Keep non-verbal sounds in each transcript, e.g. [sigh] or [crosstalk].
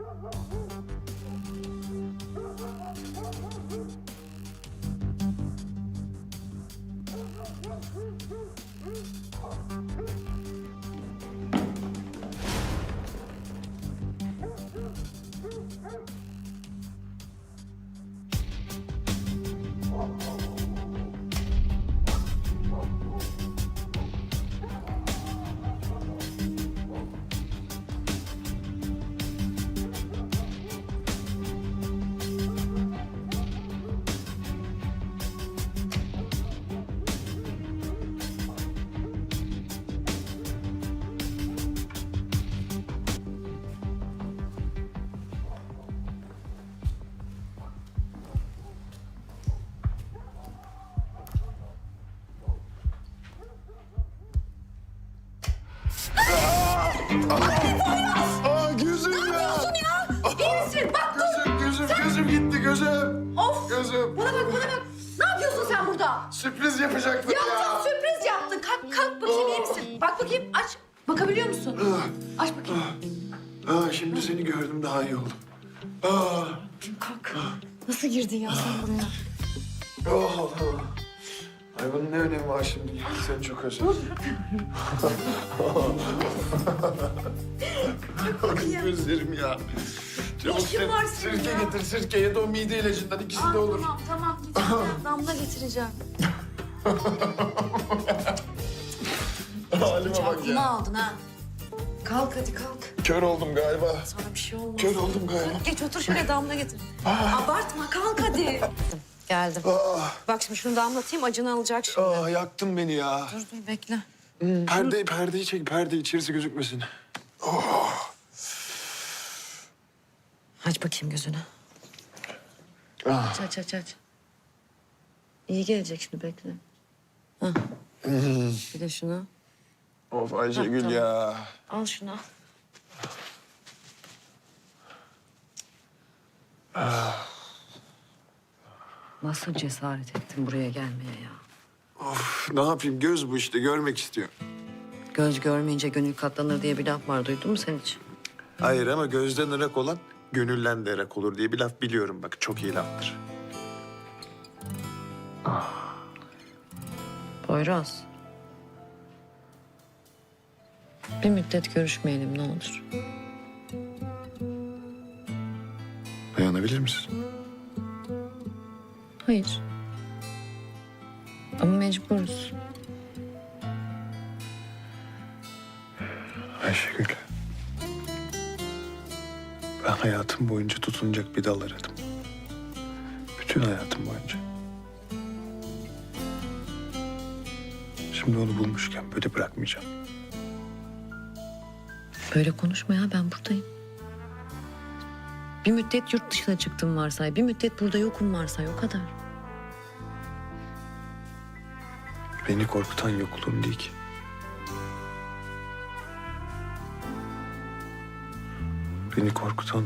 Oh! Aa gözüm ya. ya? İyi misin? Bak dur. Gözüm, gözüm, gözüm gitti gözüm. Of. Gözüm. Bana bak bana bak. Ne yapıyorsun sen burada? Sürpriz yapacaktım ya. Yaptın sürpriz yaptın. Kalk kalk bakayım iyi misin? Bak bakayım aç. Bakabiliyor musun? Aç bakayım. Aa, şimdi seni gördüm daha iyi oldu. Aa, Kalk. Nasıl girdin ya sen buraya? oh, oh. Ay bunun ne önemi var şimdi? Seni çok özledim. [laughs] Gözlerim ya. Çabuk işin sir- var senin sirke ya? getir sirke ya da o mide ilacından ikisi de olur. Tamam tamam getireceğim. [laughs] Damla getireceğim. Halime bak Aklını ya. aldın ha. Kalk hadi kalk. Kör oldum galiba. Sana bir şey olmaz. Kör oldum galiba. Geç otur şöyle damla getir. Abartma kalk hadi. [laughs] Geldim. Aa, Bak şimdi şunu damlatayım acını alacak şimdi. aa, yaktın beni ya. Dur dur bekle. Perde, perdeyi çek, perde içerisi gözükmesin. Aç bakayım gözünü. Ah. Aç aç aç aç. İyi gelecek şimdi bekle. Hah. Bir de şunu. Of Ayşegül ya. Al şunu. Nasıl cesaret ettin buraya gelmeye ya? Of ne yapayım göz bu işte görmek istiyor. Göz görmeyince gönül katlanır diye bir laf var duydun mu sen hiç? Hayır ama gözden ırak olan gönülden de ırak olur diye bir laf biliyorum bak çok iyi laftır. Poyraz. Bir müddet görüşmeyelim ne olur. Dayanabilir misin? Hayır. Ama mecburuz. Ayşegül. Ben hayatım boyunca tutunacak bir dal aradım. Bütün hayatım boyunca. Şimdi onu bulmuşken böyle bırakmayacağım. Böyle konuşma ya ben buradayım. Bir müddet yurt dışına çıktım varsay. Bir müddet burada yokum varsay o kadar. Beni korkutan yokluğun değil ki. Beni korkutan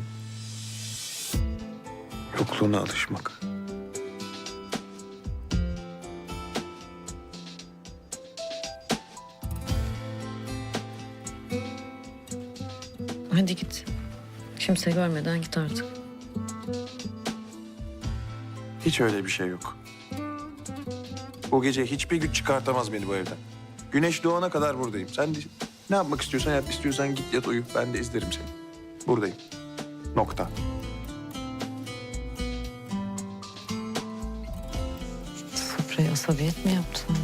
yokluğuna alışmak. Hadi git. Kimse görmeden git artık. Hiç öyle bir şey yok. O gece hiçbir güç çıkartamaz beni bu evden. Güneş doğana kadar buradayım. Sen de ne yapmak istiyorsan yap, istiyorsan git yat uyu. Ben de izlerim seni. Buradayım. Nokta. Sofraya asabiyet mi yaptın?